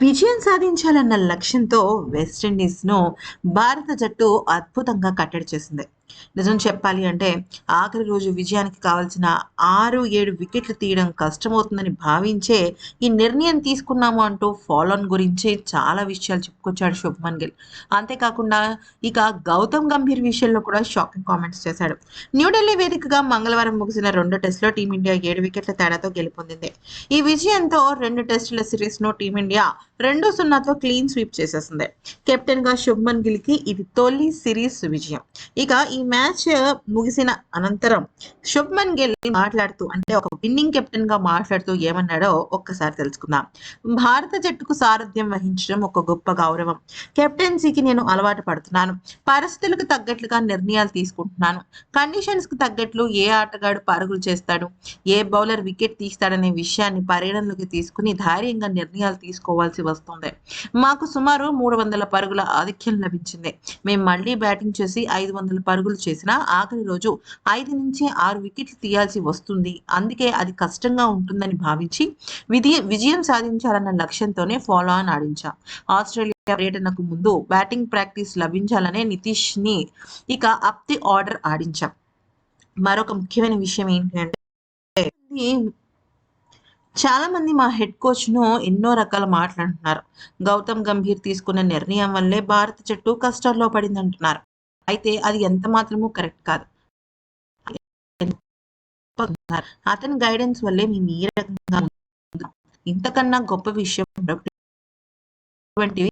విజయం సాధించాలన్న లక్ష్యంతో వెస్టిండీస్ను భారత జట్టు అద్భుతంగా కట్టడి చేసింది. నిజం చెప్పాలి అంటే ఆఖరి రోజు విజయానికి కావాల్సిన ఆరు ఏడు వికెట్లు తీయడం కష్టమవుతుందని భావించే ఈ నిర్ణయం తీసుకున్నాము అంటూ ఫాలోన్ గురించి చాలా విషయాలు చెప్పుకొచ్చాడు శుభ్మన్ గిల్ అంతేకాకుండా ఇక గౌతమ్ గంభీర్ విషయంలో కూడా షాకింగ్ కామెంట్స్ చేశాడు. న్యూఢిల్లీ వేదికగా మంగళవారం ముగిసిన రెండు టెస్టులో టీమిండియా ఏడు వికెట్ల తేడాతో గెలుపొందింది. ఈ విజయంతో రెండు టెస్టుల సిరీస్ను టీమిండియా రెండు సున్నాతో క్లీన్ స్వీప్ చేసేసింది. కెప్టెన్గా శుభ్మన్ గిల్కి ఇది తొలి సిరీస్ విజయం. ఇక ఈ మ్యాచ్ ముగిసిన అనంతరం శుభ్మన్ గిల్ మాట్లాడుతూ అంటే ఒక విన్నింగ్ కెప్టెన్గా మాట్లాడుతూ ఏమన్నాడో ఒక్కసారి తెలుసుకుందాం. భారత జట్టుకు సారథ్యం వహించడం ఒక గొప్ప గౌరవం. కెప్టెన్సీకి నేను అలవాటు పడుతున్నాను. పరిస్థితులకు తగ్గట్లుగా నిర్ణయాలు తీసుకుంటున్నాను. కండిషన్స్కు తగ్గట్లు ఏ ఆటగాడు పరుగులు చేస్తాడు? ఏ బౌలర్ వికెట్ తీస్తాడనే విషయాన్ని పరిగణలోకి తీసుకుని ధైర్యంగా నిర్ణయాలు తీసుకోవాల్సి వస్తుంది. మాకు సుమారు మూడు వందల పరుగుల ఆధిక్యం లభించింది. మేము మళ్ళీ బ్యాటింగ్ చేసి ఐదు వందల పరుగులు చేసినా ఆఖరి రోజు ఐదు నుంచి ఆరు వికెట్లు తీయాల్సి వస్తుంది. అందుకే అది కష్టంగా ఉంటుందని భావించి విధి విజయం సాధించాలన్న లక్ష్యంతోనే ఫాలో ఆన్ ఆడించాం. ఆస్ట్రేలియా పర్యటనకు ముందు బ్యాటింగ్ ప్రాక్టీస్ లభించాలనే నితీష్ని ఇక అప్ ది ఆర్డర్ ఆడించాం. మరొక ముఖ్యమైన విషయం ఏంటంటే చాలా మంది మా హెడ్ కోచ్ను ఎన్నో రకాల మాట్లాడుతున్నారు గౌతమ్ గంభీర్ తీసుకున్న నిర్ణయం వల్లే భారత జట్టు కష్టాల్లో పడింది అంటున్నారు అయితే అది ఎంత మాత్రమూ కరెక్ట్ కాదు. అతని గైడెన్స్ వల్లే మేము ఈ రకంగా ఇంతకన్నా గొప్ప విషయం మరొకటి ఇటువంటివి